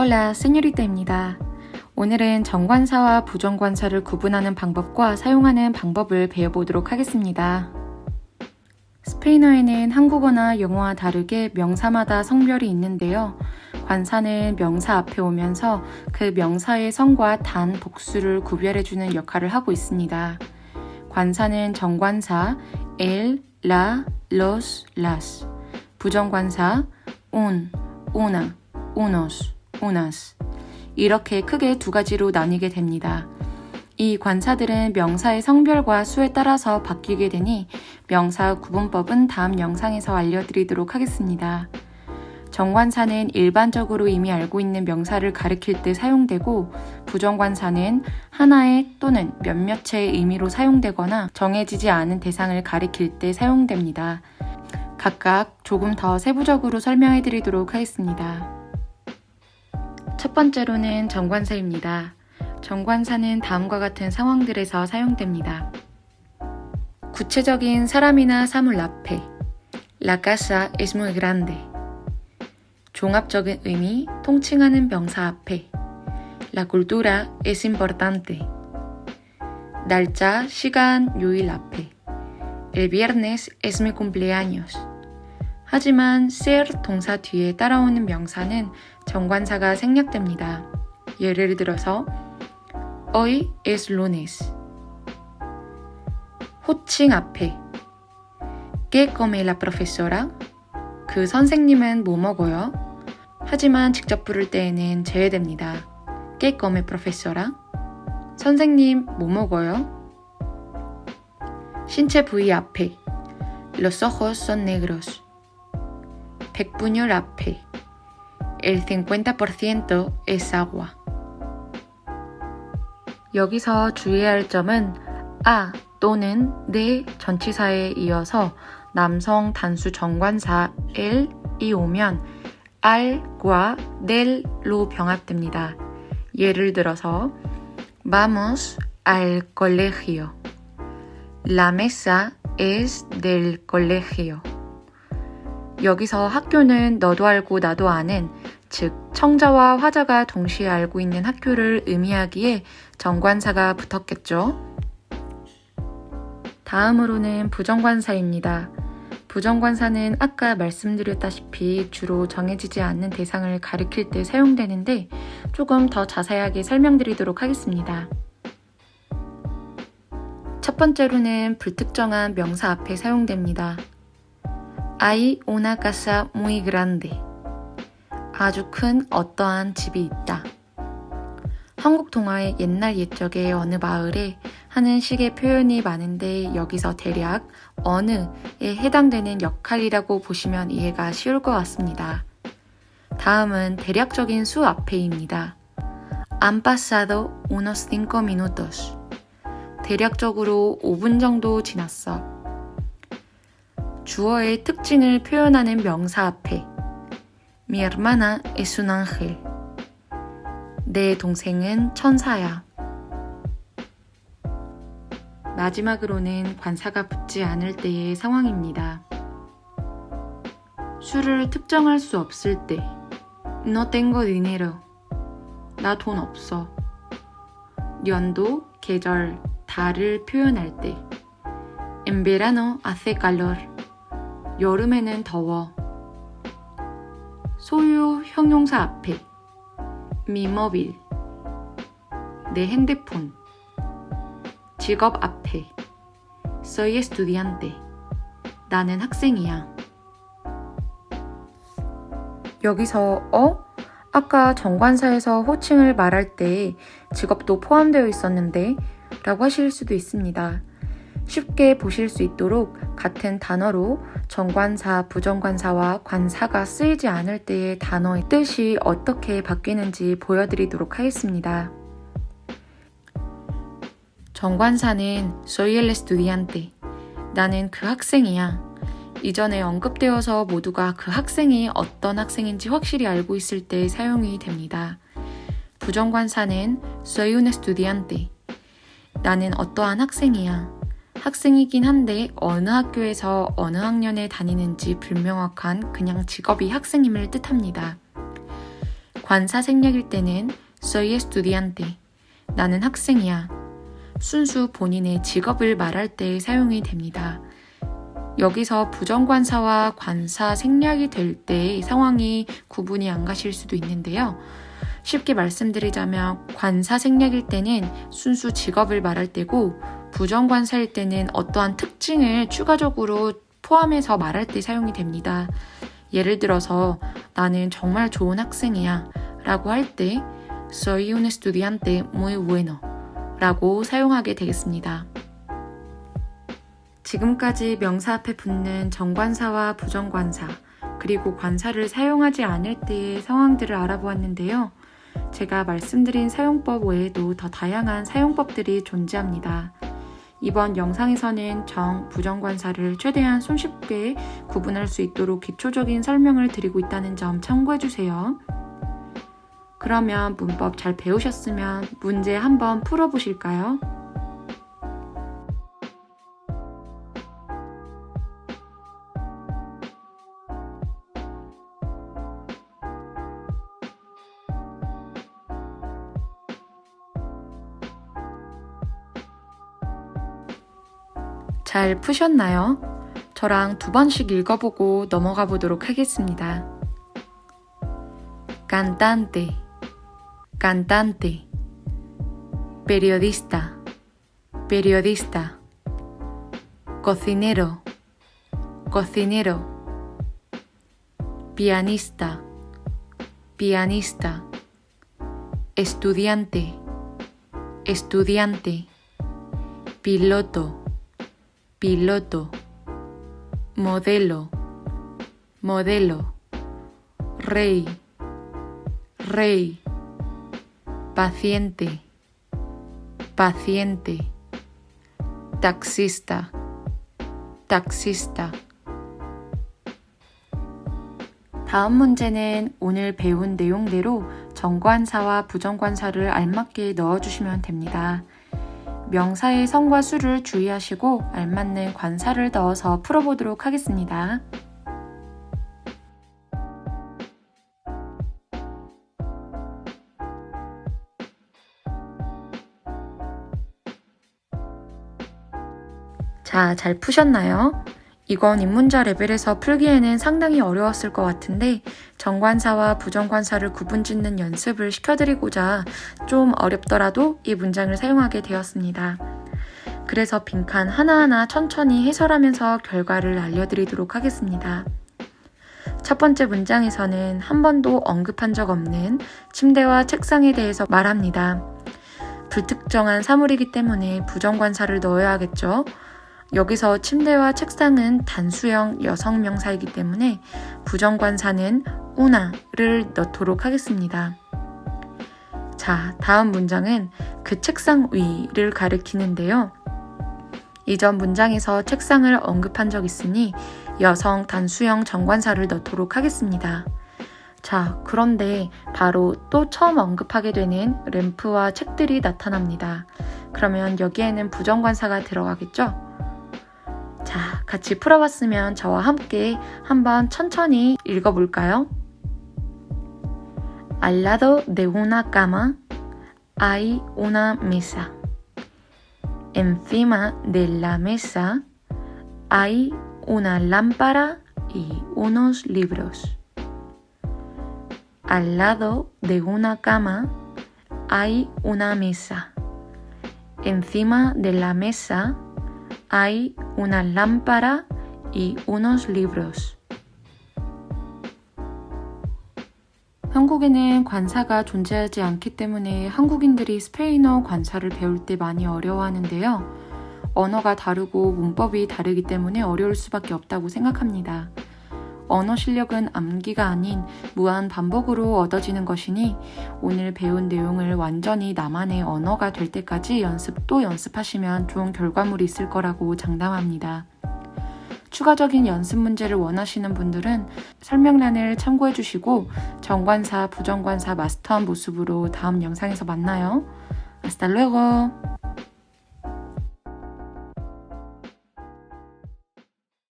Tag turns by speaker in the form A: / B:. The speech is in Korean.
A: Hola, señorita입니다. 오늘은 정관사와 부정관사를 구분하는 방법과 사용하는 방법을 배워보도록 하겠습니다. 스페인어에는 한국어나 영어와 다르게 명사마다 성별이 있는데요. 관사는 명사 앞에 오면서 그 명사의 성과 단, 복수를 구별해주는 역할을 하고 있습니다. 관사는 정관사 el, la, los, las, 부정관사 un, una, unos, unas 이렇게 크게 두 가지로 나뉘게 됩니다. 이 관사들은 명사의 성별과 수에 따라서 바뀌게 되니 명사 구분법은 다음 영상에서 알려드리도록 하겠습니다. 정관사는 일반적으로 이미 알고 있는 명사를 가리킬 때 사용되고 부정관사는 하나의 또는 몇몇의 의미로 사용되거나 정해지지 않은 대상을 가리킬 때 사용됩니다. 각각 조금 더 세부적으로 설명해 드리도록 하겠습니다. 첫 번째로는 정관사입니다. 정관사는 다음과 같은 상황들에서 사용됩니다. 구체적인 사람이나 사물 앞에 La casa es muy grande. 종합적인 의미, 통칭하는 명사 앞에 La cultura es importante. 날짜, 시간, 요일 앞에 El viernes es mi cumpleaños. 하지만 ser 동사 뒤에 따라오는 명사는 정관사가 생략됩니다. 예를 들어서 Hoy es lunes. 호칭 앞에 ¿Qué come la profesora? 그 선생님은 뭐 먹어요? 하지만 직접 부를 때에는 제외됩니다. ¿Qué come profesora? 선생님 뭐 먹어요? 신체 부위 앞에 Los ojos son negros. 백분율 앞에 El 50% es agua. 여기서 주의해야 할 점은 아 또는 네 전치사에 이어서 남성 단수 정관사 el이 오면 al과 del로 병합됩니다. 예를 들어서 Vamos al colegio. La mesa es del colegio. 여기서 학교는 너도 알고 나도 아는 즉 청자와 화자가 동시에 알고 있는 학교를 의미하기에 정관사가 붙었겠죠. 다음으로는 부정관사입니다. 부정관사는 아까 말씀드렸다시피 주로 정해지지 않는 대상을 가리킬 때 사용되는데 조금 더 자세하게 설명드리도록 하겠습니다. 첫 번째로는 불특정한 명사 앞에 사용됩니다. Hay una casa muy grande. 아주 큰 어떠한 집이 있다. 한국 동화의 옛날 옛적의 어느 마을에 하는 식의 표현이 많은데 여기서 대략 어느에 해당되는 역할이라고 보시면 이해가 쉬울 것 같습니다. 다음은 대략적인 수 앞에입니다. Han pasado unos cinco minutos. 대략적으로 5분 정도 지났어. 주어의 특징을 표현하는 명사 앞에 Mi hermana es un ángel. 내 동생은 천사야. 마지막으로는 관사가 붙지 않을 때의 상황입니다. 수를 특정할 수 없을 때 No tengo dinero. 나 돈 없어. 연도, 계절, 달을 표현할 때 En verano hace calor. 여름에는 더워. 소유 형용사 앞에 móvil 내 핸드폰 직업 앞에 soy estudiante 나는 학생이야 여기서 어? 아까 정관사에서 호칭을 말할 때 직업도 포함되어 있었는데 라고 하실 수도 있습니다. 쉽게 보실 수 있도록 같은 단어로 정관사, 부정관사와 관사가 쓰이지 않을 때의 단어의 뜻이 어떻게 바뀌는지 보여드리도록 하겠습니다. 정관사는 soy el estudiante. 나는 그 학생이야. 이전에 언급되어서 모두가 그 학생이 어떤 학생인지 확실히 알고 있을 때 사용이 됩니다. 부정관사는 soy un estudiante. 나는 어떠한 학생이야. 학생이긴 한데 어느 학교에서 어느 학년에 다니는지 불명확한 그냥 직업이 학생임을 뜻합니다. 관사 생략일 때는 soy estudiante. 나는 학생이야. 순수 본인의 직업을 말할 때 사용이 됩니다. 여기서 부정관사와 관사 생략이 될 때 상황이 구분이 안 가실 수도 있는데요. 쉽게 말씀드리자면 관사 생략일 때는 순수 직업을 말할 때고 부정관사일 때는 어떠한 특징을 추가적으로 포함해서 말할 때 사용이 됩니다. 예를 들어서 나는 정말 좋은 학생이야 라고 할 때 soy un estudiante muy bueno 라고 사용하게 되겠습니다. 지금까지 명사 앞에 붙는 정관사와 부정관사, 그리고 관사를 사용하지 않을 때의 상황들을 알아보았는데요. 제가 말씀드린 사용법 외에도 더 다양한 사용법들이 존재합니다. 이번 영상에서는 정, 부정관사를 최대한 손쉽게 구분할 수 있도록 기초적인 설명을 드리고 있다는 점 참고해주세요. 그러면 문법 잘 배우셨으면 문제 한번 풀어보실까요? 잘 푸셨나요? 저랑 두 번씩 읽어보고 넘어가 보도록 하겠습니다. cantante, cantante, periodista, periodista, cocinero, cocinero, pianista, pianista, estudiante, estudiante, piloto, piloto, modelo, modelo, rey, rey, paciente, paciente, taxista, taxista. 다음 문제는 오늘 배운 내용대로 정관사와 부정관사를 알맞게 넣어주시면 됩니다. 명사의 성과 수를 주의하시고 알맞는 관사를 넣어서 풀어보도록 하겠습니다. 자, 잘 푸셨나요? 이건 입문자 레벨에서 풀기에는 상당히 어려웠을 것 같은데 정관사와 부정관사를 구분짓는 연습을 시켜드리고자 좀 어렵더라도 이 문장을 사용하게 되었습니다. 그래서 빈칸 하나하나 천천히 해설하면서 결과를 알려드리도록 하겠습니다. 첫 번째 문장에서는 한 번도 언급한 적 없는 침대와 책상에 대해서 말합니다. 불특정한 사물이기 때문에 부정관사를 넣어야겠죠. 여기서 침대와 책상은 단수형 여성 명사이기 때문에 부정관사는 우나를 넣도록 하겠습니다. 자, 다음 문장은 그 책상 위를 가리키는데요. 이전 문장에서 책상을 언급한 적 있으니 여성 단수형 정관사를 넣도록 하겠습니다. 자, 그런데 바로 또 처음 언급하게 되는 램프와 책들이 나타납니다. 그러면 여기에는 부정관사가 들어가겠죠? 자, 같이 풀어봤으면 저와 함께 한번 천천히 읽어볼까요? Al lado de una cama hay una mesa. Encima de la mesa hay una lámpara y unos libros. Al lado de una cama hay una mesa. Encima de la mesa hay una lámpara y unos libros. 한국에는 관사가 존재하지 않기 때문에 한국인들이 스페인어 관사를 배울 때 많이 어려워하는데요. 언어가 다르고 문법이 다르기 때문에 어려울 수밖에 없다고 생각합니다. 언어 실력은 암기가 아닌 무한 반복으로 얻어지는 것이니 오늘 배운 내용을 완전히 나만의 언어가 될 때까지 연습 또 연습하시면 좋은 결과물이 있을 거라고 장담합니다. 추가적인 연습 문제를 원하시는 분들은 설명란을 참고해 주시고 정관사, 부정관사 마스터한 모습으로 다음 영상에서 만나요. Hasta luego!